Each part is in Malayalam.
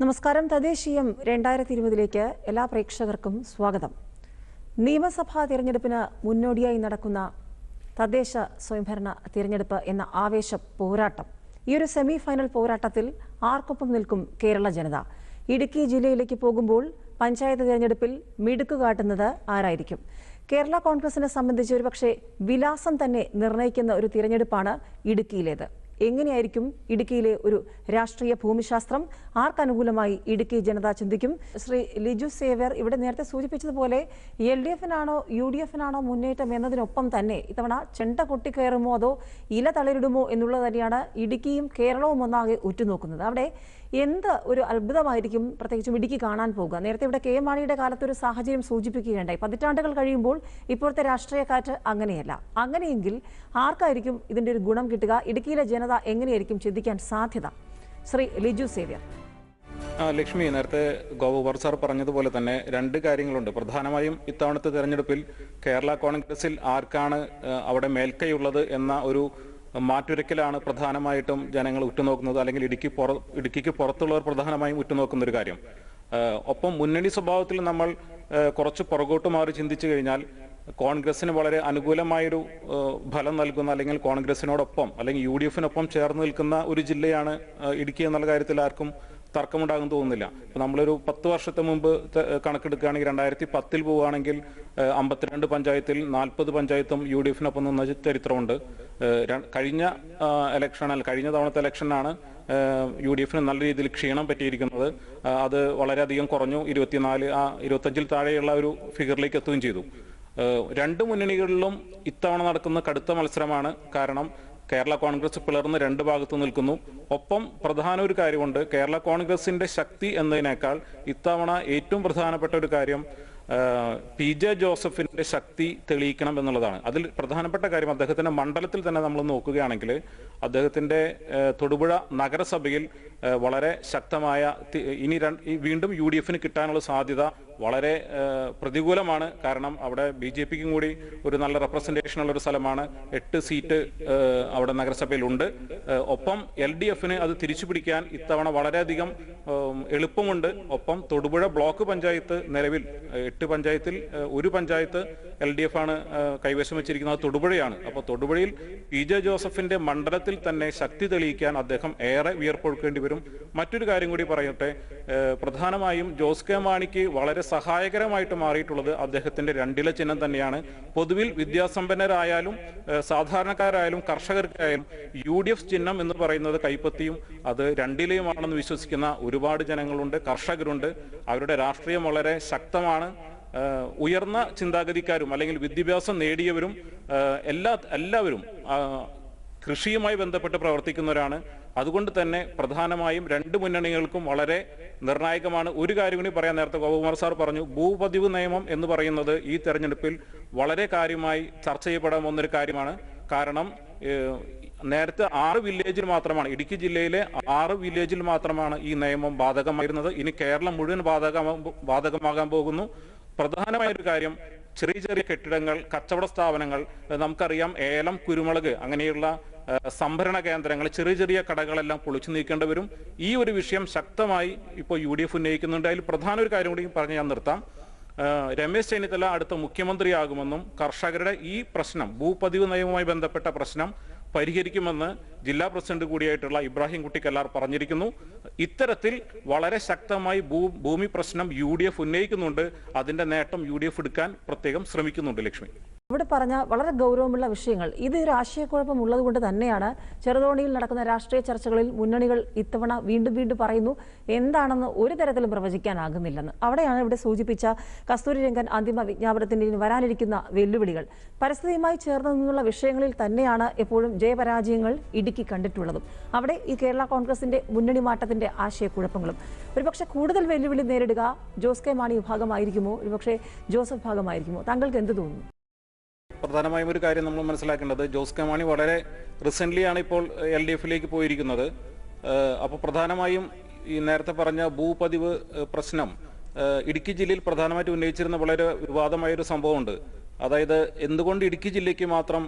നമസ്കാരം. തദ്ദേശീയം രണ്ടായിരത്തി ഇരുപതിലേക്ക് എല്ലാ പ്രേക്ഷകർക്കും സ്വാഗതം. നിയമസഭാ തിരഞ്ഞെടുപ്പിന് മുന്നോടിയായി നടക്കുന്ന തദ്ദേശ സ്വയംഭരണ തിരഞ്ഞെടുപ്പ് എന്ന ആവേശ പോരാട്ടം. ഈ ഒരു സെമി ഫൈനൽ പോരാട്ടത്തിൽ ആർക്കൊപ്പം നിൽക്കും കേരള ജനത? ഇടുക്കി ജില്ലയിലേക്ക് പോകുമ്പോൾ പഞ്ചായത്ത് തിരഞ്ഞെടുപ്പിൽ മിടുക്ക് കാട്ടുന്നത് ആരായിരിക്കും? കേരള കോൺഗ്രസിനെ സംബന്ധിച്ച് ഒരുപക്ഷെ വിലാസം തന്നെ നിർണയിക്കുന്ന ഒരു തിരഞ്ഞെടുപ്പാണ് ഇടുക്കിയിലേത്. എങ്ങനെയായിരിക്കും ഇടുക്കിയിലെ ഒരു രാഷ്ട്രീയ ഭൂമിശാസ്ത്രം? ആർക്കനുകൂലമായി ഇടുക്കി ജനത ചിന്തിക്കും? ശ്രീ ലിജു സേവ്യർ ഇവിടെ നേരത്തെ സൂചിപ്പിച്ചതുപോലെ എൽ ഡി എഫിനാണോ യു ഡി എഫിനാണോ മുന്നേറ്റം എന്നതിനൊപ്പം തന്നെ ഇത്തവണ ചെണ്ട കൊട്ടിക്കയറുമോ അതോ ഇല തളിരിടുമോ എന്നുള്ളത് തന്നെയാണ് ഇടുക്കിയും കേരളവും ഒന്നാകെ ഉറ്റുനോക്കുന്നത്. അവിടെ എന്ത് ഒരു അത്ഭുതമായിരിക്കും പ്രത്യേകിച്ചും ഇടുക്കി കാണാൻ പോകുക? നേരത്തെ ഇവിടെ കെ എം മാണിയുടെ കാലത്ത് ഒരു സാഹചര്യം സൂചിപ്പിക്കുകയുണ്ടായി. പതിറ്റാണ്ടുകൾ കഴിയുമ്പോൾ ഇപ്പോഴത്തെ രാഷ്ട്രീയക്കാറ്റ് അങ്ങനെയല്ല. അങ്ങനെയെങ്കിൽ ആർക്കായിരിക്കും ഇതിന്റെ ഒരു ഗുണം കിട്ടുക? ഇടുക്കിയിലെ ജനത എങ്ങനെയായിരിക്കും ചിന്തിക്കാൻ സാധ്യത? ശ്രീ ലിജു സേവ്യർ. ലക്ഷ്മി നേരത്തെ ഗോപകുമാർ സാർ പറഞ്ഞതുപോലെ തന്നെ രണ്ട് കാര്യങ്ങളുണ്ട്. പ്രധാനമായും ഇത്തവണത്തെ തെരഞ്ഞെടുപ്പിൽ കേരള കോൺഗ്രസിൽ ആർക്കാണ് അവിടെ മേൽക്കൈയുള്ളത് എന്ന ഒരു മാറ്റുരയ്ക്കലാണ് പ്രധാനമായിട്ടും ജനങ്ങൾ ഉറ്റുനോക്കുന്നത് അല്ലെങ്കിൽ ഇടുക്കി പുറ ഇടുക്കിക്ക് പുറത്തുള്ളവർ പ്രധാനമായും ഉറ്റുനോക്കുന്ന ഒരു കാര്യം. ഒപ്പം മുന്നണി സ്വഭാവത്തിൽ നമ്മൾ കുറച്ച് പുറകോട്ട് മാറി ചിന്തിച്ചു കഴിഞ്ഞാൽ കോൺഗ്രസിന് വളരെ അനുകൂലമായൊരു ഫലം നൽകുന്ന അല്ലെങ്കിൽ കോൺഗ്രസിനോടൊപ്പം അല്ലെങ്കിൽ യു ഡി എഫിനൊപ്പം ചേർന്ന് നിൽക്കുന്ന ഒരു ജില്ലയാണ് ഇടുക്കി എന്നുള്ള കാര്യത്തിൽ ആർക്കും തർക്കമുണ്ടാകും തോന്നുന്നില്ല. ഇപ്പൊ നമ്മളൊരു പത്ത് വർഷത്തെ മുമ്പ് കണക്കെടുക്കുകയാണെങ്കിൽ രണ്ടായിരത്തി പത്തിൽ പോവുകയാണെങ്കിൽ അമ്പത്തിരണ്ട് പഞ്ചായത്തിൽ നാൽപ്പത് പഞ്ചായത്തും യു ഡി എഫിനൊപ്പം നിന്ന ചരിത്രമുണ്ട്. കഴിഞ്ഞ ഇലക്ഷൻ അല്ല കഴിഞ്ഞ തവണത്തെ ഇലക്ഷനാണ് യു ഡി എഫിന് നല്ല രീതിയിൽ ക്ഷീണം പറ്റിയിരിക്കുന്നത്. അത് വളരെയധികം കുറഞ്ഞു. ഇരുപത്തിനാല് ആ ഇരുപത്തഞ്ചിൽ താഴെയുള്ള ഒരു ഫിഗറിലേക്ക് എത്തുകയും ചെയ്തു. രണ്ട് മുന്നണികളിലും ഇത്തവണ നടക്കുന്ന കടുത്ത മത്സരമാണ്. കാരണം കേരള കോൺഗ്രസ് പിളർന്ന് രണ്ട് ഭാഗത്ത് നിൽക്കുന്നു. ഒപ്പം പ്രധാന ഒരു കാര്യമുണ്ട്. കേരള കോൺഗ്രസിന്റെ ശക്തി എന്നതിനേക്കാൾ ഇത്തവണ ഏറ്റവും പ്രധാനപ്പെട്ട ഒരു കാര്യം പി ജെ ജോസഫിന്റെ ശക്തി തെളിയിക്കണം എന്നുള്ളതാണ്. അതിൽ പ്രധാനപ്പെട്ട കാര്യം അദ്ദേഹത്തിന്റെ മണ്ഡലത്തിൽ തന്നെ നമ്മൾ നോക്കുകയാണെങ്കിൽ അദ്ദേഹത്തിന്റെ തൊടുപുഴ നഗരസഭയിൽ വളരെ ശക്തമായ ഇനി വീണ്ടും യു കിട്ടാനുള്ള സാധ്യത വളരെ പ്രതികൂലമാണ്. കാരണം അവിടെ ബി ജെ പിക്കും കൂടി ഒരു നല്ല റെപ്രസെന്റേഷൻ ഉള്ള ഒരു സ്ഥലമാണ്. എട്ട് സീറ്റ് അവിടെ നഗരസഭയിലുണ്ട്. ഒപ്പം എൽ ഡി എഫിന് അത് തിരിച്ചു പിടിക്കാൻ ഇത്തവണ വളരെയധികം എളുപ്പമുണ്ട്. ഒപ്പം തൊടുപുഴ ബ്ലോക്ക് പഞ്ചായത്ത് നിലവിൽ എട്ട് പഞ്ചായത്തിൽ ഒരു പഞ്ചായത്ത് എൽ ഡി എഫ് ആണ് കൈവശം വെച്ചിരിക്കുന്നത്. തൊടുപുഴയാണ്. അപ്പോൾ തൊടുപുഴയിൽ പി ജെ ജോസഫിന്റെ മണ്ഡലത്തിൽ തന്നെ ശക്തി തെളിയിക്കാൻ അദ്ദേഹം ഏറെ വിയർപ്പൊഴുക്കേണ്ടി വരും. മറ്റൊരു കാര്യം കൂടി പറയട്ടെ. പ്രധാനമായും ജോസ് കെ മാണിക്ക് വളരെ സഹായകരമായിട്ട് മാറിയിട്ടുള്ളത് അദ്ദേഹത്തിന്റെ രണ്ടില ചിഹ്നം തന്നെയാണ്. പൊതുവിൽ വിദ്യാസമ്പന്നരായാലും സാധാരണക്കാരായാലും കർഷകർക്കായാലും യു ഡി എഫ് ചിഹ്നം എന്ന് പറയുന്നത് കൈപ്പത്തിയും അത് രണ്ടിലയുമാണെന്ന് വിശ്വസിക്കുന്ന ഒരുപാട് ജനങ്ങളുണ്ട് കർഷകരുണ്ട്. അവരുടെ രാഷ്ട്രീയം വളരെ ശക്തമാണ്. ഉയർന്ന ചിന്താഗതിക്കാരും അല്ലെങ്കിൽ വിദ്യാഭ്യാസം നേടിയവരും എല്ലാ എല്ലാവരും കൃഷിയുമായി ബന്ധപ്പെട്ട് പ്രവർത്തിക്കുന്നവരാണ്. അതുകൊണ്ട് തന്നെ പ്രധാനമായും രണ്ട് മുന്നണികൾക്കും വളരെ നിർണായകമാണ്. ഒരു കാര്യം കൂടി പറയാൻ നേരത്തെ ഗോപകുമാർ സാർ പറഞ്ഞു ഭൂപതിവ് നിയമം എന്ന് പറയുന്നത് ഈ തെരഞ്ഞെടുപ്പിൽ വളരെ കാര്യമായി ചർച്ച ചെയ്യപ്പെടാൻ പോകുന്നൊരു കാര്യമാണ്. കാരണം നേരത്തെ ആറ് വില്ലേജിൽ മാത്രമാണ് ഇടുക്കി ജില്ലയിലെ ആറ് വില്ലേജിൽ മാത്രമാണ് ഈ നിയമം ബാധകമായിരുന്നത്. ഇനി കേരളം മുഴുവൻ ബാധകമാ ബാധകമാകാൻ പോകുന്നു. പ്രധാനമായ ഒരു കാര്യം ചെറിയ ചെറിയ കെട്ടിടങ്ങൾ കച്ചവട സ്ഥാപനങ്ങൾ നമുക്കറിയാം ഏലം കുരുമുളക് അങ്ങനെയുള്ള സംഭരണ കേന്ദ്രങ്ങൾ ചെറിയ ചെറിയ കടകളെല്ലാം പൊളിച്ചു നീക്കേണ്ടി വരും. ഈ ഒരു വിഷയം ശക്തമായി ഇപ്പോൾ യു ഡി എഫ് ഉന്നയിക്കുന്നുണ്ട്. അതിൽ പ്രധാന ഒരു കാര്യം കൂടി പറഞ്ഞ് ഞാൻ നിർത്താം. രമേശ് ചെന്നിത്തല അടുത്ത മുഖ്യമന്ത്രിയാകുമെന്നും കർഷകരുടെ ഈ പ്രശ്നം ഭൂപതിവ് നയവുമായി ബന്ധപ്പെട്ട പ്രശ്നം പരിഹരിക്കുമെന്ന് ജില്ലാ പ്രസിഡന്റ് കൂടിയായിട്ടുള്ള ഇബ്രാഹിം കുട്ടി കല്ലാർ പറഞ്ഞിരിക്കുന്നു. ഇത്തരത്തിൽ വളരെ ശക്തമായി ഭൂ ഭൂമി പ്രശ്നം യു ഡി എഫ് ഉന്നയിക്കുന്നുണ്ട്. അതിന്റെ നേട്ടം യു ഡി എഫ് എടുക്കാൻ പ്രത്യേകം ശ്രമിക്കുന്നുണ്ട് ലക്ഷ്മി. ഇവിടെ പറഞ്ഞ വളരെ ഗൗരവമുള്ള വിഷയങ്ങൾ. ഇത് ഒരു ആശയക്കുഴപ്പം ഉള്ളതുകൊണ്ട് തന്നെയാണ് ചെറുതോണിയിൽ നടക്കുന്ന രാഷ്ട്രീയ ചർച്ചകളിൽ മുന്നണികൾ ഇത്തവണ വീണ്ടും വീണ്ടും പറയുന്നു എന്താണെന്ന് ഒരു തരത്തിലും പ്രവചിക്കാനാകുന്നില്ലെന്ന്. അവിടെയാണ് ഇവിടെ സൂചിപ്പിച്ച കസ്തൂരി രംഗൻ അന്തിമ വിജ്ഞാപനത്തിന്റെ വരാനിരിക്കുന്ന വെല്ലുവിളികൾ. പരിസ്ഥിതിയുമായി ചേർന്ന് നിന്നുള്ള വിഷയങ്ങളിൽ തന്നെയാണ് എപ്പോഴും ജയപരാജയങ്ങൾ ഇടുക്കി കണ്ടിട്ടുള്ളതും. അവിടെ ഈ കേരള കോൺഗ്രസിന്റെ മുന്നണി മാറ്റത്തിന്റെ ആശയക്കുഴപ്പങ്ങളും. ഒരുപക്ഷെ കൂടുതൽ വെല്ലുവിളി നേരിടുക ജോസ് കെ മാണി വിഭാഗമായിരിക്കുമോ? ഒരുപക്ഷെ ജോസഫ് ഭാഗമായിരിക്കുമോ താങ്കൾക്ക് എന്ത് തോന്നുന്നു? പ്രധാനമായും ഒരു കാര്യം നമ്മൾ മനസ്സിലാക്കേണ്ടത് ജോസ് കെ മാണി വളരെ റീസെന്റ് ആണ് ഇപ്പോൾ എൽ ഡി എഫിലേക്ക് പോയിരിക്കുന്നത്. അപ്പോൾ പ്രധാനമായും ഈ നേരത്തെ പറഞ്ഞ ഭൂപതിവ് പ്രശ്നം ഇടുക്കി ജില്ലയിൽ പ്രധാനമായിട്ട് ഉന്നയിച്ചിരുന്ന വളരെ വിവാദമായ ഒരു സംഭവമുണ്ട്. അതായത് എന്തുകൊണ്ട് ഇടുക്കി ജില്ലയ്ക്ക് മാത്രം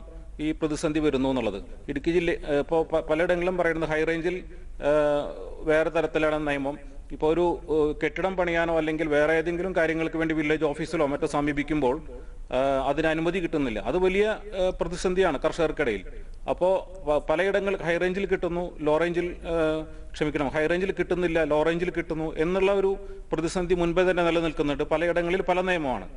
ഈ പ്രതിസന്ധി വരുന്നു എന്നുള്ളത്? ഇടുക്കി ജില്ല ഇപ്പോൾ പലയിടങ്ങളിലും പറയുന്നത് ഹൈ റേഞ്ചിൽ വേറെ തരത്തിലാണ് നിയമം. ഇപ്പോൾ ഒരു കെട്ടിടം പണിയാനോ അല്ലെങ്കിൽ വേറെ ഏതെങ്കിലും കാര്യങ്ങൾക്ക് വേണ്ടി വില്ലേജ് ഓഫീസിലോ മറ്റോ സമീപിക്കുമ്പോൾ അതിന് അനുമതി കിട്ടുന്നില്ല. അത് വലിയ പ്രതിസന്ധിയാണ് കർഷകർക്കിടയിൽ. അപ്പോൾ പലയിടങ്ങൾ ഹൈ റേഞ്ചിൽ കിട്ടുന്നു ലോ റേഞ്ചിൽ ക്ഷമിക്കണം ഹൈ റേഞ്ചിൽ കിട്ടുന്നില്ല ലോ റേഞ്ചിൽ കിട്ടുന്നു എന്നുള്ള ഒരു പ്രതിസന്ധി മുൻപേ തന്നെ നിലനിൽക്കുന്നുണ്ട്. പലയിടങ്ങളിൽ പല നിയമമാണ്.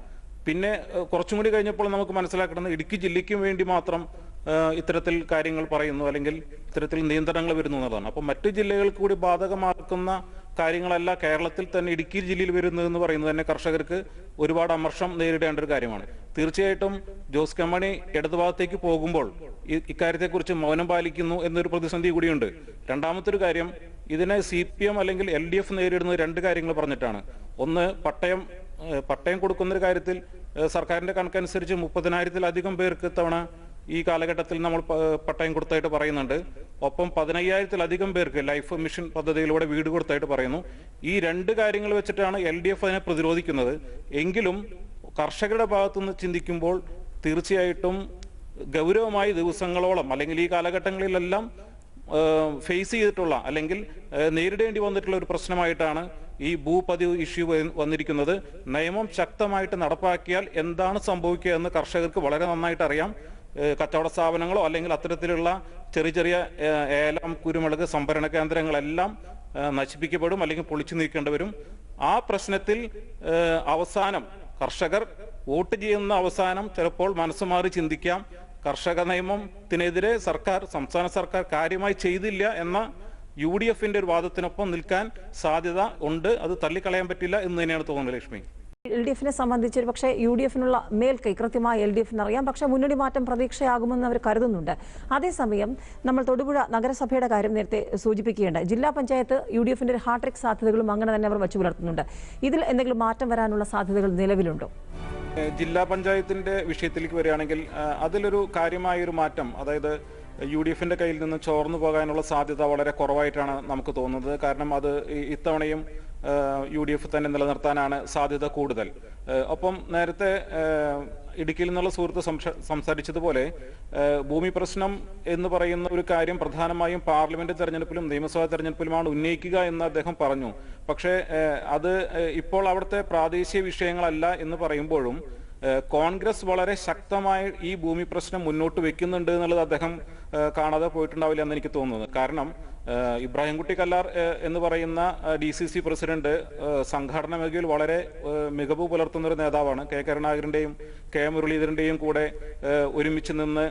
പിന്നെ കുറച്ചും കൂടി കഴിഞ്ഞപ്പോൾ നമുക്ക് മനസ്സിലാക്കണം ഇടുക്കി ജില്ലയ്ക്കും വേണ്ടി മാത്രം ഇത്തരത്തിൽ കാര്യങ്ങൾ പറയുന്നു അല്ലെങ്കിൽ ഇത്തരത്തിൽ നിയന്ത്രണങ്ങൾ വരുന്നു എന്നുള്ളതാണ് അപ്പോൾ മറ്റു ജില്ലകൾക്ക് കൂടി ബാധകമാക്കുന്ന കാര്യങ്ങളല്ല കേരളത്തിൽ തന്നെ ഇടുക്കി ജില്ലയിൽ വരുന്നത് എന്ന് പറയുന്നത് തന്നെ കർഷകർക്ക് ഒരുപാട് അമർഷം നേരിടേണ്ട ഒരു കാര്യമാണ്. തീർച്ചയായിട്ടും ജോസ് കമ്മണി മാണി ഇടതുഭാഗത്തേക്ക് പോകുമ്പോൾ ഇക്കാര്യത്തെക്കുറിച്ച് മൗനം പാലിക്കുന്നു എന്നൊരു പ്രതിസന്ധി കൂടിയുണ്ട്. രണ്ടാമത്തെ ഒരു കാര്യം ഇതിനെ സി പി എം അല്ലെങ്കിൽ എൽ ഡി എഫ് നേരിടുന്നത് രണ്ട് കാര്യങ്ങൾ പറഞ്ഞിട്ടാണ്. ഒന്ന് പട്ടയം പട്ടയം കൊടുക്കുന്ന ഒരു കാര്യത്തിൽ സർക്കാരിന്റെ കണക്കനുസരിച്ച് മുപ്പതിനായിരത്തിലധികം പേർക്ക് ഇത്തവണ ഈ കാലഘട്ടത്തിൽ നമ്മൾ പട്ടയം കൊടുത്തായിട്ട് പറയുന്നുണ്ട്. ഒപ്പം പതിനയ്യായിരത്തിലധികം പേർക്ക് ലൈഫ് മിഷൻ പദ്ധതിയിലൂടെ വീട് കൊടുത്തായിട്ട് പറയുന്നു. ഈ രണ്ട് കാര്യങ്ങൾ വെച്ചിട്ടാണ് എൽ ഡി എഫ് അതിനെ പ്രതിരോധിക്കുന്നത്. എങ്കിലും കർഷകരുടെ ഭാഗത്തുനിന്ന് ചിന്തിക്കുമ്പോൾ തീർച്ചയായിട്ടും ഗൗരവമായി ദിവസങ്ങളോളം അല്ലെങ്കിൽ ഈ കാലഘട്ടങ്ങളിലെല്ലാം ഫേസ് ചെയ്തിട്ടുള്ള അല്ലെങ്കിൽ നേരിടേണ്ടി വന്നിട്ടുള്ള ഒരു പ്രശ്നമായിട്ടാണ് ഈ ഭൂപതിവ് ഇഷ്യൂ വന്നിരിക്കുന്നത്. നിയമം ശക്തമായിട്ട് നടപ്പാക്കിയാൽ എന്താണ് സംഭവിക്കുക എന്ന് കർഷകർക്ക് വളരെ നന്നായിട്ട് അറിയാം. കച്ചവട സ്ഥാപനങ്ങളോ അല്ലെങ്കിൽ അത്തരത്തിലുള്ള ചെറിയ ചെറിയ ഏലം കുരുമുളക് സംഭരണ കേന്ദ്രങ്ങളെല്ലാം നശിപ്പിക്കപ്പെടും അല്ലെങ്കിൽ പൊളിച്ചു നീക്കേണ്ടി വരും. ആ പ്രശ്നത്തിൽ അവസാനം കർഷകർ വോട്ട് ചെയ്യുന്ന അവസാനം ചിലപ്പോൾ മനസ്സ് മാറി ചിന്തിക്കാം. കർഷക നിയമത്തിനെതിരെ സർക്കാർ സംസ്ഥാന സർക്കാർ കാര്യമായി ചെയ്തില്ല എന്ന യു ഡി എഫിന്റെ ഒരു വാദത്തിനൊപ്പം നിൽക്കാൻ സാധ്യത ഉണ്ട്. അത് തള്ളിക്കളയാൻ പറ്റില്ല എന്ന് തന്നെയാണ് തോന്നുന്നത് ലക്ഷ്മി. എൽ ഡി എഫിനെ സംബന്ധിച്ച് ഒരു പക്ഷേ യു ഡി എഫിനുള്ള മേൽക്കൈ കൃത്യമായി എൽ ഡി എഫിന് അറിയാം. പക്ഷേ മുന്നണി മാറ്റം പ്രതീക്ഷയാകുമെന്ന് അവർ കരുതുന്നുണ്ട്. അതേസമയം നമ്മൾ തൊടുപുഴ നഗരസഭയുടെ കാര്യം നേരത്തെ സൂചിപ്പിക്കുകയുണ്ട് ജില്ലാ പഞ്ചായത്ത് യു ഡി എഫിന്റെ ഒരു ഹാട്രിക് സാധ്യതകളും അങ്ങനെ തന്നെ അവർ വച്ചു പുലർത്തുന്നുണ്ട്. ഇതിൽ എന്തെങ്കിലും മാറ്റം വരാനുള്ള സാധ്യതകൾ നിലവിലുണ്ടോ? ജില്ലാ പഞ്ചായത്തിന്റെ വിഷയത്തിലേക്ക് വരികയാണെങ്കിൽ അതിലൊരു കാര്യമായ ഒരു മാറ്റം അതായത് യു ഡി എഫിന്റെ കയ്യിൽ നിന്ന് ചോർന്നു പോകാനുള്ള സാധ്യത വളരെ കുറവായിട്ടാണ് നമുക്ക് തോന്നുന്നത്. കാരണം അത് ഇത്തവണയും യു ഡി എഫ് തന്നെ നിലനിർത്താനാണ് സാധ്യത കൂടുതൽ. ഒപ്പം നേരത്തെ ഇടുക്കിയിൽ നിന്നുള്ള സുഹൃത്ത് സംസ- സംസാരിച്ചതുപോലെ ഭൂമി പ്രശ്നം എന്ന് പറയുന്ന ഒരു കാര്യം പ്രധാനമായും പാർലമെന്റ് തെരഞ്ഞെടുപ്പിലും നിയമസഭാ തെരഞ്ഞെടുപ്പിലുമാണ് ഉന്നയിക്കുക എന്ന് അദ്ദേഹം പറഞ്ഞു. പക്ഷേ അത് ഇപ്പോൾ അവിടുത്തെ പ്രാദേശിക വിഷയങ്ങളല്ല എന്ന് പറയുമ്പോഴും കോൺഗ്രസ് വളരെ ശക്തമായി ഈ ഭൂമി പ്രശ്നം മുന്നോട്ട് വെക്കുന്നുണ്ട് എന്നുള്ളത് അദ്ദേഹം കാണാതെ പോയിട്ടുണ്ടാവില്ല എന്ന് എനിക്ക് തോന്നുന്നത് കാരണം ഇബ്രാഹിംകുട്ടി കല്ലാർ എന്ന് പറയുന്ന ഡി സി സി പ്രസിഡന്റ് സംഘാടന മേഖലയിൽ വളരെ മികവ് പുലർത്തുന്ന ഒരു നേതാവാണ്. കെ. കരുണാകരന്റെയും കെ. മുരളീധരന്റെയും കൂടെ ഒരുമിച്ച് നിന്ന്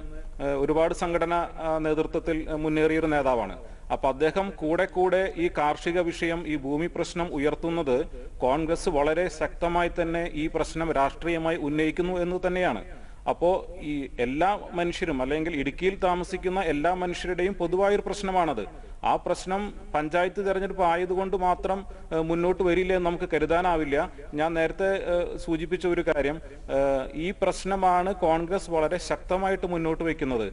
ഒരുപാട് സംഘടന നേതൃത്വത്തിൽ മുന്നേറിയ ഒരു നേതാവാണ്. അപ്പൊ അദ്ദേഹം കൂടെ കൂടെ ഈ കാർഷിക വിഷയം ഈ ഭൂമി പ്രശ്നം ഉയർത്തുന്നത് കോൺഗ്രസ് വളരെ ശക്തമായി തന്നെ ഈ പ്രശ്നം രാഷ്ട്രീയമായി ഉന്നയിക്കുന്നു എന്ന് തന്നെയാണ്. അപ്പോ ഈ എല്ലാ മനുഷ്യരും അല്ലെങ്കിൽ ഇടുക്കിയിൽ താമസിക്കുന്ന എല്ലാ മനുഷ്യരുടെയും പൊതുവായൊരു പ്രശ്നമാണത്. ആ പ്രശ്നം പഞ്ചായത്ത് തെരഞ്ഞെടുപ്പ് ആയതുകൊണ്ട് മാത്രം മുന്നോട്ട് വരില്ല എന്ന് നമുക്ക് കരുതാനാവില്ല. ഞാൻ നേരത്തെ സൂചിപ്പിച്ച ഒരു കാര്യം ഈ പ്രശ്നമാണ് കോൺഗ്രസ് വളരെ ശക്തമായിട്ട് മുന്നോട്ട് വയ്ക്കുന്നത്.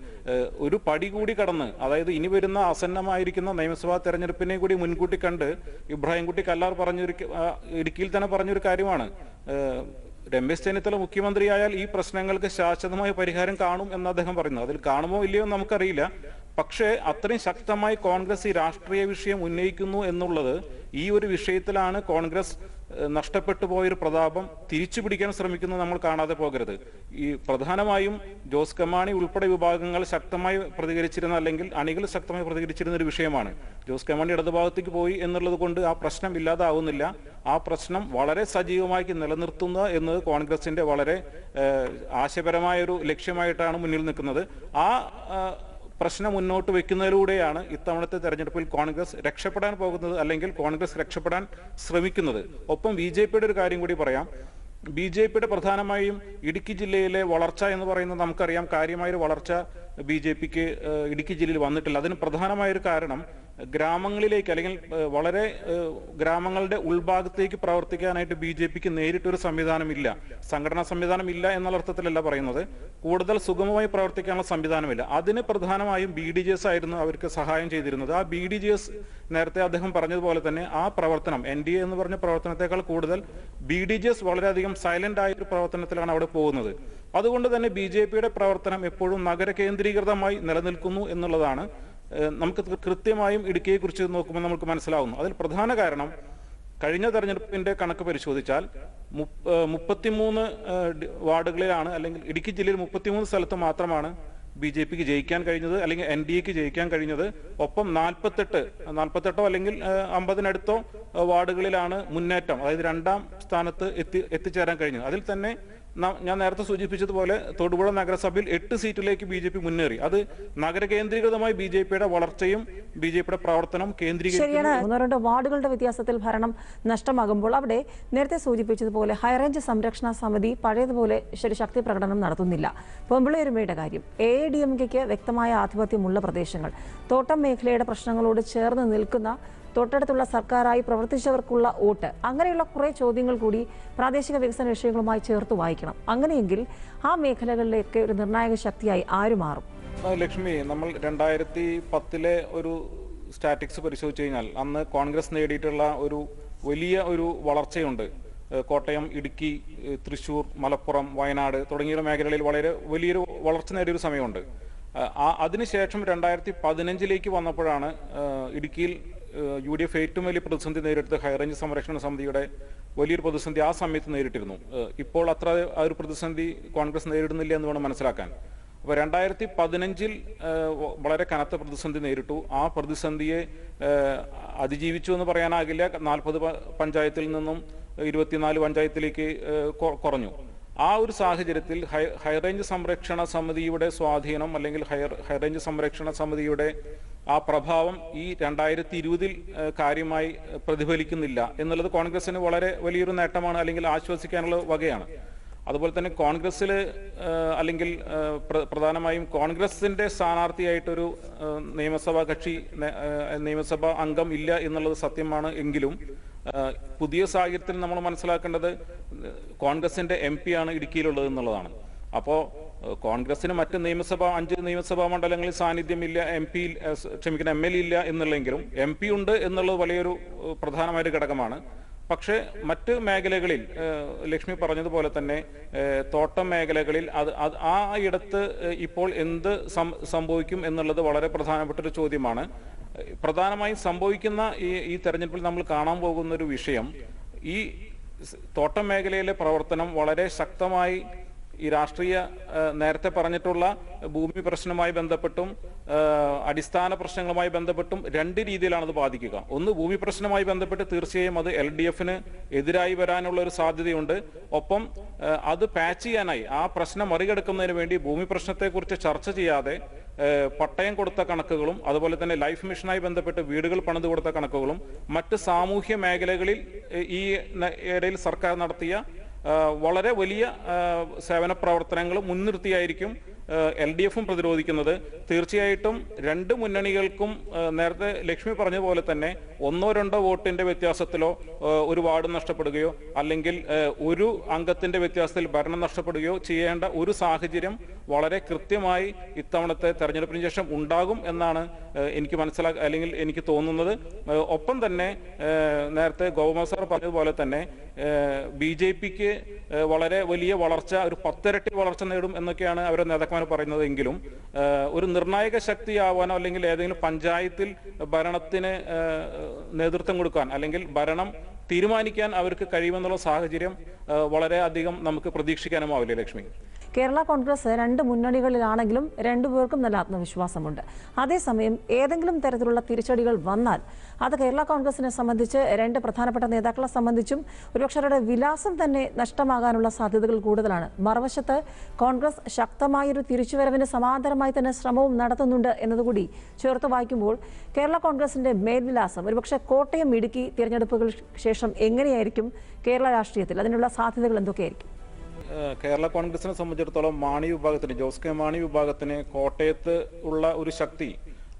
ഒരു പടി കൂടി കടന്ന് അതായത് ഇനി വരുന്ന ആസന്നമായിരിക്കുന്ന നിയമസഭാ തെരഞ്ഞെടുപ്പിനെ കൂടി മുൻകൂട്ടി കണ്ട് ഇബ്രാഹിംകുട്ടി കല്ലാർ പറഞ്ഞൊരു ഇടുക്കിയിൽ തന്നെ പറഞ്ഞൊരു കാര്യമാണ്. രമേശ് ചെന്നിത്തല മുഖ്യമന്ത്രിയായാൽ ഈ പ്രശ്നങ്ങൾക്ക് ശാശ്വതമായ പരിഹാരം കാണും എന്ന് അദ്ദേഹം പറയുന്നു. അതിൽ കാണുമോ ഇല്ലയോ നമുക്കറിയില്ല. പക്ഷേ അത്രയും ശക്തമായി കോൺഗ്രസ് ഈ രാഷ്ട്രീയ വിഷയം ഉന്നയിക്കുന്നു എന്നുള്ളത് ഈ ഒരു വിഷയത്തിലാണ് കോൺഗ്രസ് നഷ്ടപ്പെട്ടു പോയൊരു പ്രതാപം തിരിച്ചു പിടിക്കാൻ ശ്രമിക്കുന്നത് നമ്മൾ കാണാതെ പോകരുത്. ഈ പ്രധാനമായും ജോസ് കമാണി ഉൾപ്പെടെ വിഭാഗങ്ങൾ ശക്തമായി പ്രതികരിച്ചിരുന്ന അല്ലെങ്കിൽ അണികൾ ശക്തമായി പ്രതികരിച്ചിരുന്ന ഒരു വിഷയമാണ്. ജോസ് കമാണി ഇടതുഭാഗത്തേക്ക് പോയി എന്നുള്ളത് കൊണ്ട് ആ പ്രശ്നം ഇല്ലാതാവുന്നില്ല. ആ പ്രശ്നം വളരെ സജീവമായി നിലനിർത്തുന്നു എന്നത് കോൺഗ്രസിന്റെ വളരെ ആശയപരമായ ഒരു ലക്ഷ്യമായിട്ടാണ് മുന്നിൽ നിൽക്കുന്നത്. ആ, പ്രശ്നം മുന്നോട്ട് വെക്കുന്നതിലൂടെയാണ് ഇത്തവണത്തെ തെരഞ്ഞെടുപ്പിൽ കോൺഗ്രസ് രക്ഷപ്പെടാൻ പോകുന്നത് അല്ലെങ്കിൽ കോൺഗ്രസ് രക്ഷപ്പെടാൻ ശ്രമിക്കുന്നത്. ഒപ്പം ബി ജെ പിയുടെ ഒരു കാര്യം കൂടി പറയാം. ബി ജെ പിയുടെ പ്രധാനമായും ഇടുക്കി ജില്ലയിലെ വളർച്ച എന്ന് പറയുന്നത് നമുക്കറിയാം. കാര്യമായൊരു വളർച്ച ബി ജെ പിക്ക് ഇടുക്കി ജില്ലയിൽ വന്നിട്ടില്ല. അതിന് പ്രധാനമായൊരു കാരണം ഗ്രാമങ്ങളിലേക്ക് അല്ലെങ്കിൽ വളരെ ഗ്രാമങ്ങളുടെ ഉൾഭാഗത്തേക്ക് പ്രവർത്തിക്കാനായിട്ട് ബി ജെ പിക്ക് നേരിട്ടൊരു സംവിധാനമില്ല. സംഘടനാ സംവിധാനം ഇല്ല എന്നുള്ള അർത്ഥത്തിലല്ല പറയുന്നത്. കൂടുതൽ സുഗമമായി പ്രവർത്തിക്കാനുള്ള സംവിധാനമില്ല. അതിന് പ്രധാനമായും ബി ഡി ജി എസ് ആയിരുന്നു അവർക്ക് സഹായം ചെയ്തിരുന്നത്. ആ ബി ഡി ജി എസ് നേരത്തെ അദ്ദേഹം പറഞ്ഞതുപോലെ തന്നെ ആ പ്രവർത്തനം എൻ ഡി എ എന്ന് പറഞ്ഞ പ്രവർത്തനത്തെക്കാൾ കൂടുതൽ ബി ഡി ജി എസ് വളരെയധികം സൈലന്റ് ആയ ഒരു പ്രവർത്തനത്തിലാണ് അവിടെ പോകുന്നത്. അതുകൊണ്ട് തന്നെ ബി ജെ പിയുടെ പ്രവർത്തനം എപ്പോഴും നഗര കേന്ദ്രീകൃതമായി നിലനിൽക്കുന്നു എന്നുള്ളതാണ് നമുക്ക് കൃത്യമായും ഇടുക്കിയെ കുറിച്ച് നോക്കുമ്പോൾ നമുക്ക് മനസ്സിലാവുന്നു. അതിൽ പ്രധാന കാരണം കഴിഞ്ഞ തെരഞ്ഞെടുപ്പിന്റെ കണക്ക് പരിശോധിച്ചാൽ മുപ്പത്തിമൂന്ന് വാർഡുകളിലാണ് അല്ലെങ്കിൽ ഇടുക്കി ജില്ലയിൽ മുപ്പത്തിമൂന്ന് സ്ഥലത്ത് മാത്രമാണ് ബി ജെ പിക്ക് ജയിക്കാൻ കഴിഞ്ഞത് അല്ലെങ്കിൽ എൻ ഡി എക്ക് ജയിക്കാൻ കഴിഞ്ഞത്. ഒപ്പം നാൽപ്പത്തെട്ട് നാൽപ്പത്തെട്ടോ അല്ലെങ്കിൽ അമ്പതിനടുത്തോ വാർഡുകളിലാണ് മുന്നേറ്റം അതായത് രണ്ടാം സ്ഥാനത്ത് എത്തി എത്തിച്ചേരാൻ കഴിഞ്ഞത്. അതിൽ തന്നെ ഞാൻ നേരത്തെ സൂചിപ്പിച്ചതുപോലെ തൊടുപുഴ നഗരസഭയിൽ എട്ട് സീറ്റിലേക്ക് ബി ജെ പി മുന്നേറി. അത് നഗരകേന്ദ്രീകൃതമായി ബി ജെ പിയുടെ വളർച്ചയും ബി ജെ പിയുടെ പ്രവർത്തനം ശരിയാണ്. വാർഡുകളുടെ വ്യത്യാസത്തിൽ ഭരണം നഷ്ടമാകുമ്പോൾ അവിടെ നേരത്തെ സൂചിപ്പിച്ചതുപോലെ ഹൈറേഞ്ച് സംരക്ഷണ സമിതി പഴയതുപോലെ ശരി ശക്തി പ്രകടനം നടത്തുന്നില്ല. പൊമ്പിളയൊരുമയുടെ കാര്യം. എ ഡി എം കെക്ക് വ്യക്തമായ ആധിപത്യമുള്ള പ്രദേശങ്ങൾ. തോട്ടം മേഖലയുടെ പ്രശ്നങ്ങളോട് ചേർന്ന് നിൽക്കുന്ന തൊട്ടടുത്തുള്ള സർക്കാരായി പ്രവർത്തിച്ചവർക്കുള്ള വോട്ട്. അങ്ങനെയുള്ള കുറേ ചോദ്യങ്ങൾ കൂടി പ്രാദേശിക വികസന വിഷയങ്ങളുമായി ചേർത്ത് വായിക്കണം. അങ്ങനെയെങ്കിൽ ആ മേഖലകളിലേക്ക് ഒരു നിർണായക ശക്തിയായി ആര് മാറും? ലക്ഷ്മി നമ്മൾ രണ്ടായിരത്തി പത്തിലെ ഒരു സ്റ്റാറ്റിക്സ് പരിശോധിച്ചു കഴിഞ്ഞാൽ അന്ന് കോൺഗ്രസ് നേടിയിട്ടുള്ള ഒരു വലിയ ഒരു വളർച്ചയുണ്ട്. കോട്ടയം ഇടുക്കി തൃശൂർ മലപ്പുറം വയനാട് തുടങ്ങിയ മേഖലകളിൽ വളരെ വലിയൊരു വളർച്ച നേടിയൊരു സമയമുണ്ട്. അതിനുശേഷം രണ്ടായിരത്തി പതിനഞ്ചിലേക്ക് വന്നപ്പോഴാണ് ഇടുക്കിയിൽ യു ഡി എഫ് ഏറ്റവും വലിയ പ്രതിസന്ധി നേരിട്ടത് ഹൈറേഞ്ച് സംരക്ഷണ സമിതിയുടെ വലിയൊരു പ്രതിസന്ധി ആ സമയത്ത് നേരിട്ടിരുന്നു. ഇപ്പോൾ അത്ര ആ ഒരു പ്രതിസന്ധി കോൺഗ്രസ് നേരിടുന്നില്ല എന്ന് വേണം മനസ്സിലാക്കാൻ. അപ്പോൾ രണ്ടായിരത്തി പതിനഞ്ചിൽ വളരെ കനത്ത പ്രതിസന്ധി നേരിട്ടു. ആ പ്രതിസന്ധിയെ അതിജീവിച്ചു എന്ന് പറയാനാകില്ല. നാൽപ്പത് പഞ്ചായത്തിൽ നിന്നും ഇരുപത്തിനാല് പഞ്ചായത്തിലേക്ക് കുറഞ്ഞു. ആ ഒരു സാഹചര്യത്തിൽ ഹൈ ഹൈറേഞ്ച് സംരക്ഷണ സമിതിയുടെ സ്വാധീനം അല്ലെങ്കിൽ ഹൈർ ഹൈറേഞ്ച് സംരക്ഷണ സമിതിയുടെ ആ പ്രഭാവം ഈ രണ്ടായിരത്തി ഇരുപതിൽ കാര്യമായി പ്രതിഫലിക്കുന്നില്ല എന്നുള്ളത് കോൺഗ്രസിന് വളരെ വലിയൊരു നേട്ടമാണ് അല്ലെങ്കിൽ ആശ്വസിക്കാനുള്ള വകയാണ്. അതുപോലെ തന്നെ കോൺഗ്രസ്സിൽ അല്ലെങ്കിൽ പ്രധാനമായും കോൺഗ്രസിന്റെ സ്ഥാനാർത്ഥിയായിട്ടൊരു നിയമസഭാ കക്ഷി നിയമസഭാ അംഗം ഇല്ല എന്നുള്ളത് സത്യമാണ് എങ്കിലും പുതിയ സാഹചര്യത്തിൽ നമ്മൾ മനസ്സിലാക്കേണ്ടത് കോൺഗ്രസിന്റെ എം പി ആണ് ഇടുക്കിയിലുള്ളത് എന്നുള്ളതാണ്. അപ്പോൾ കോൺഗ്രസിന് മറ്റ് നിയമസഭാ അഞ്ച് നിയമസഭാ മണ്ഡലങ്ങളിൽ സാന്നിധ്യമില്ല എം പി ക്ഷമിക്കുന്ന എം എൽ ഇല്ല എന്നുള്ളെങ്കിലും എം പി ഉണ്ട് എന്നുള്ളത് വലിയൊരു പ്രധാനമായൊരു ഘടകമാണ്. പക്ഷേ മറ്റ് മേഖലകളിൽ ലക്ഷ്മി പറഞ്ഞതുപോലെ തന്നെ തോട്ടം മേഖലകളിൽ അത് ആ ഇടത്ത് ഇപ്പോൾ എന്ത് സംഭവിക്കും എന്നുള്ളത് വളരെ പ്രധാനപ്പെട്ട ഒരു ചോദ്യമാണ്. പ്രധാനമായും സംഭവിക്കുന്ന ഈ ഈ തെരഞ്ഞെടുപ്പിൽ നമ്മൾ കാണാൻ പോകുന്ന ഒരു വിഷയം ഈ തോട്ടം മേഖലയിലെ പ്രവർത്തനം വളരെ ശക്തമായി ഈ രാഷ്ട്രീയ നേരത്തെ പറഞ്ഞിട്ടുള്ള ഭൂമി പ്രശ്നവുമായി ബന്ധപ്പെട്ടും അടിസ്ഥാന പ്രശ്നങ്ങളുമായി ബന്ധപ്പെട്ടും രണ്ട് രീതിയിലാണ് അത് ബാധിക്കുക. ഒന്ന് ഭൂമി പ്രശ്നവുമായി ബന്ധപ്പെട്ട് തീർച്ചയായും അത് എൽ ഡി എഫിന് എതിരായി വരാനുള്ള ഒരു സാധ്യതയുണ്ട്. ഒപ്പം അത് പാച്ച് ചെയ്യാനായി ആ പ്രശ്നം മറികടക്കുന്നതിന് വേണ്ടി ഭൂമി പ്രശ്നത്തെക്കുറിച്ച് ചർച്ച ചെയ്യാതെ പട്ടയം കൊടുത്ത കണക്കുകളും അതുപോലെ തന്നെ ലൈഫ് മിഷനായി ബന്ധപ്പെട്ട് വീടുകൾ പണിതു കൊടുത്ത കണക്കുകളും മറ്റ് സാമൂഹ്യ മേഖലകളിൽ ഈ ഇടയിൽ സർക്കാർ നടത്തിയ വളരെ വലിയ സേവന പ്രവർത്തനങ്ങൾ മുൻനിർത്തിയായിരിക്കും എൽ ഡി എഫും പ്രതിരോധിക്കുന്നത് തീർച്ചയായിട്ടും രണ്ട് മുന്നണികൾക്കും നേരത്തെ ലക്ഷ്മി പറഞ്ഞ പോലെ തന്നെ ഒന്നോ രണ്ടോ വോട്ടിന്റെ വ്യത്യാസത്തിലോ ഒരു വാർഡ് നഷ്ടപ്പെടുകയോ അല്ലെങ്കിൽ ഒരു അംഗത്തിന്റെ വ്യത്യാസത്തിൽ ഭരണം നഷ്ടപ്പെടുകയോ ചെയ്യേണ്ട ഒരു സാഹചര്യം വളരെ കൃത്യമായി ഇത്തവണത്തെ തെരഞ്ഞെടുപ്പിന് ശേഷം ഉണ്ടാകും എന്നാണ് എനിക്ക് മനസ്സിലാക്ക അല്ലെങ്കിൽ എനിക്ക് തോന്നുന്നത്. ഒപ്പം തന്നെ നേരത്തെ ഗോപകുമാർ സാർ പറഞ്ഞതുപോലെ തന്നെ ബി ജെ പിക്ക് വളരെ വലിയ വളർച്ച ഒരു പത്തിരട്ടി വളർച്ച നേടും എന്നൊക്കെയാണ് അവരുടെ നേതാക്കന്മാർ പറയുന്നത് എങ്കിലും ഒരു നിർണായക ശക്തിയാവാനോ അല്ലെങ്കിൽ ഏതെങ്കിലും പഞ്ചായത്തിൽ ഭരണത്തിന് നേതൃത്വം കൊടുക്കാൻ അല്ലെങ്കിൽ ഭരണം തീരുമാനിക്കാൻ അവർക്ക് കഴിയുമെന്നുള്ള സാഹചര്യം വളരെ അധികം നമുക്ക് പ്രതീക്ഷിക്കാനും ആവില്ല ലക്ഷ്മി? കേരള കോൺഗ്രസ് രണ്ട് മുന്നണികളിലാണെങ്കിലും രണ്ടുപേർക്കും നല്ല ആത്മവിശ്വാസമുണ്ട്. അതേസമയം ഏതെങ്കിലും തരത്തിലുള്ള തിരിച്ചടികൾ വന്നാൽ അത് കേരള കോൺഗ്രസിനെ സംബന്ധിച്ച് രണ്ട് പ്രധാനപ്പെട്ട നേതാക്കളെ സംബന്ധിച്ചും ഒരുപക്ഷെ അവരുടെ വിലാസം തന്നെ നഷ്ടമാകാനുള്ള സാധ്യതകൾ കൂടുതലാണ്. മറുവശത്ത് കോൺഗ്രസ് ശക്തമായൊരു തിരിച്ചുവരവിന് സമാന്തരമായി തന്നെ ശ്രമവും നടത്തുന്നുണ്ട് എന്നതുകൂടി ചേർത്ത് വായിക്കുമ്പോൾ കേരള കോൺഗ്രസിന്റെ മേൽവിലാസം ഒരുപക്ഷെ കോട്ടയം ഇടുക്കി തിരഞ്ഞെടുപ്പുകൾക്ക് ശേഷം എങ്ങനെയായിരിക്കും കേരള രാഷ്ട്രീയത്തിൽ? അതിനുള്ള സാധ്യതകൾ എന്തൊക്കെയായിരിക്കും? കേരള കോൺഗ്രസിനെ സംബന്ധിച്ചിടത്തോളം മാണി വിഭാഗത്തിന് ജോസ് കെ മാണി വിഭാഗത്തിന് കോട്ടയത്ത് ഉള്ള ഒരു ശക്തി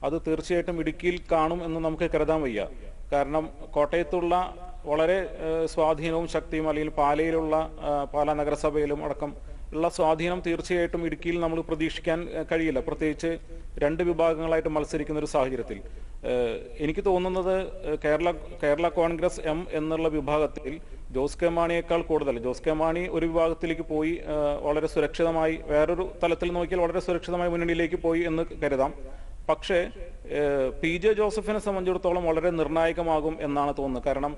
അത് തീർച്ചയായിട്ടും ഇടുക്കിയിൽ കാണും എന്ന് നമുക്ക് കരുതാൻ വയ്യ. കാരണം കോട്ടയത്തുള്ള വളരെ സ്വാധീനവും ശക്തിയും അല്ലെങ്കിൽ പാലയിലുള്ള പാലാ നഗരസഭയിലും അടക്കം ഉള്ള സ്വാധീനം തീർച്ചയായിട്ടും ഇടുക്കിയിൽ നമ്മൾ പ്രതീക്ഷിക്കാൻ കഴിയില്ല. പ്രത്യേകിച്ച് രണ്ട് വിഭാഗങ്ങളായിട്ട് മത്സരിക്കുന്ന ഒരു സാഹചര്യത്തിൽ. എനിക്ക് തോന്നുന്നത് കേരള കേരള കോൺഗ്രസ് എം എന്നുള്ള വിഭാഗത്തിൽ ജോസ് കെ മാണിയേക്കാൾ കൂടുതൽ. ജോസ് കെ മാണി ഒരു വിഭാഗത്തിലേക്ക് പോയി വളരെ സുരക്ഷിതമായി വേറൊരു തലത്തിൽ നോക്കിയാൽ വളരെ സുരക്ഷിതമായി മുന്നണിയിലേക്ക് പോയി എന്ന് കരുതാം. പക്ഷേ പി ജെ ജോസഫിനെ സംബന്ധിച്ചിടത്തോളം വളരെ നിർണായകമാകും എന്നാണ് തോന്നുന്നത്. കാരണം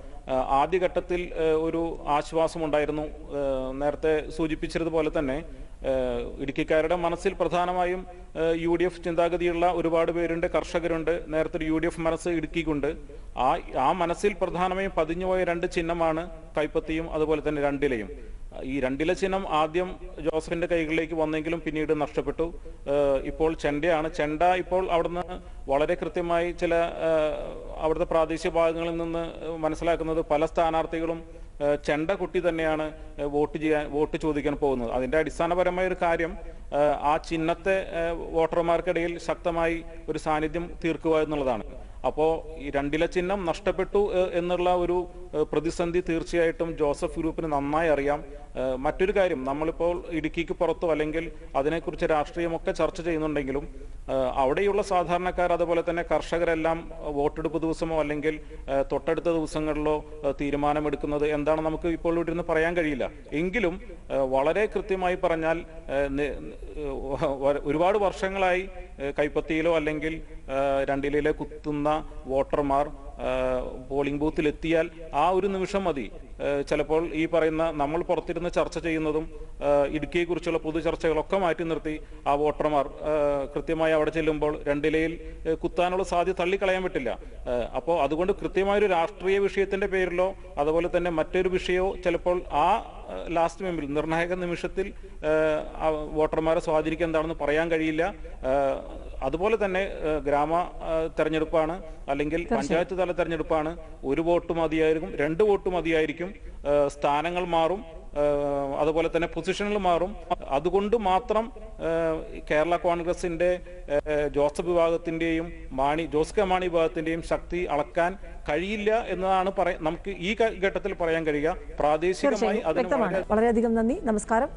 ആദ്യഘട്ടത്തിൽ ഒരു ആശ്വാസമുണ്ടായിരുന്നു. നേരത്തെ സൂചിപ്പിച്ചതുപോലെ തന്നെ ഇടുക്കിക്കാരുടെ മനസ്സിൽ പ്രധാനമായും യു ഡി എഫ് ചിന്താഗതിയുള്ള ഒരുപാട് പേരുണ്ട് കർഷകരുണ്ട്. നേരത്തെ ഒരു യു ഡി എഫ് മനസ്സ് ഇടുക്കിക്കുണ്ട്. ആ ആ മനസ്സിൽ പ്രധാനമായും പതിഞ്ഞുപോയ രണ്ട് ചിഹ്നമാണ് കൈപ്പത്തിയും അതുപോലെ തന്നെ രണ്ടിലെയും. ഈ രണ്ടില ചിഹ്നം ആദ്യം ജോസഫിന്റെ കൈകളിലേക്ക് വന്നെങ്കിലും പിന്നീട് നഷ്ടപ്പെട്ടു. ഇപ്പോൾ ചെണ്ടയാണ്. ചെണ്ട ഇപ്പോൾ അവിടുന്ന് വളരെ കൃത്യമായി ചില അവിടുത്തെ പ്രാദേശിക ഭാഗങ്ങളിൽ നിന്ന് മനസ്സിലാക്കുന്നത് പല സ്ഥാനാർത്ഥികളും ചെണ്ട കുട്ടി തന്നെയാണ് വോട്ട് ചെയ്യാൻ വോട്ട് ചോദിക്കാൻ പോകുന്നത്. അതിന്റെ അടിസ്ഥാനപരമായ ഒരു കാര്യം ആ ചിഹ്നത്തെ വോട്ടർമാർക്കിടയിൽ ശക്തമായി ഒരു സാന്നിധ്യം തീർക്കുക എന്നുള്ളതാണ്. അപ്പോൾ ഈ രണ്ടില ചിഹ്നം നഷ്ടപ്പെട്ടു എന്നുള്ള ഒരു പ്രതിസന്ധി തീർച്ചയായിട്ടും ജോസഫ് ഗ്രൂപ്പിന് നന്നായി അറിയാം. മറ്റൊരു കാര്യം നമ്മളിപ്പോൾ ഇടുക്കിക്ക് പുറത്തോ അല്ലെങ്കിൽ അതിനെക്കുറിച്ച് രാഷ്ട്രീയമൊക്കെ ചർച്ച ചെയ്യുന്നുണ്ടെങ്കിലും അവിടെയുള്ള സാധാരണക്കാർ അതുപോലെ തന്നെ കർഷകരെല്ലാം വോട്ടെടുപ്പ് ദിവസമോ അല്ലെങ്കിൽ തൊട്ടടുത്ത ദിവസങ്ങളിലോ തീരുമാനമെടുക്കുന്നത് എന്താണ് നമുക്ക് ഇപ്പോൾ ഇവിടെ ഇരുന്ന് പറയാൻ കഴിയില്ല. എങ്കിലും വളരെ കൃത്യമായി പറഞ്ഞാൽ ഒരുപാട് വർഷങ്ങളായി കൈപ്പത്തിയിലോ അല്ലെങ്കിൽ രണ്ടിലയിലെ കുത്തുന്ന വോട്ടർമാർ പോളിംഗ് ബൂത്തിലെത്തിയാൽ ആ ഒരു നിമിഷം മതി. ചിലപ്പോൾ ഈ പറയുന്ന നമ്മൾ പുറത്തിരുന്ന് ചർച്ച ചെയ്യുന്നതും ഇടുക്കിയെക്കുറിച്ചുള്ള ഇടുക്കിയെ കുറിച്ചുള്ള പൊതു ചർച്ചകളൊക്കെ മാറ്റി നിർത്തി ആ വോട്ടർമാർ കൃത്യമായി അവിടെ ചെല്ലുമ്പോൾ രണ്ടിലയിൽ കുത്താനുള്ള സാധ്യത തള്ളിക്കളയാൻ പറ്റില്ല. അപ്പോൾ അതുകൊണ്ട് കൃത്യമായൊരു രാഷ്ട്രീയ വിഷയത്തിന്റെ പേരിലോ അതുപോലെ തന്നെ മറ്റൊരു വിഷയമോ ചിലപ്പോൾ ആ ലാസ്റ്റ് മെമ്പിൽ നിർണായക നിമിഷത്തിൽ ആ വോട്ടർമാരെ സ്വാധീനിക്കുക എന്താണെന്ന് പറയാൻ കഴിയില്ല. അതുപോലെ തന്നെ ഗ്രാമ തെരഞ്ഞെടുപ്പാണ് അല്ലെങ്കിൽ പഞ്ചായത്ത് തല തെരഞ്ഞെടുപ്പാണ്. ഒരു വോട്ട് മതിയായിരിക്കും രണ്ട് വോട്ട് മതിയായിരിക്കും. ഏഹ് സ്ഥാനങ്ങൾ മാറും അതുപോലെ തന്നെ പൊസിഷനുകൾ മാറും. അതുകൊണ്ട് മാത്രം കേരള കോൺഗ്രസിന്റെ ജോസഫ് വിഭാഗത്തിന്റെയും മാണി ജോസ് കെ മാണി വിഭാഗത്തിന്റെയും ശക്തി അളക്കാൻ കഴിയില്ല എന്നതാണ് നമുക്ക് ഈ ഘട്ടത്തിൽ പറയാൻ കഴിയുക. പ്രാദേശികമായി അതിന് വളരെയധികം നന്ദി. നമസ്കാരം.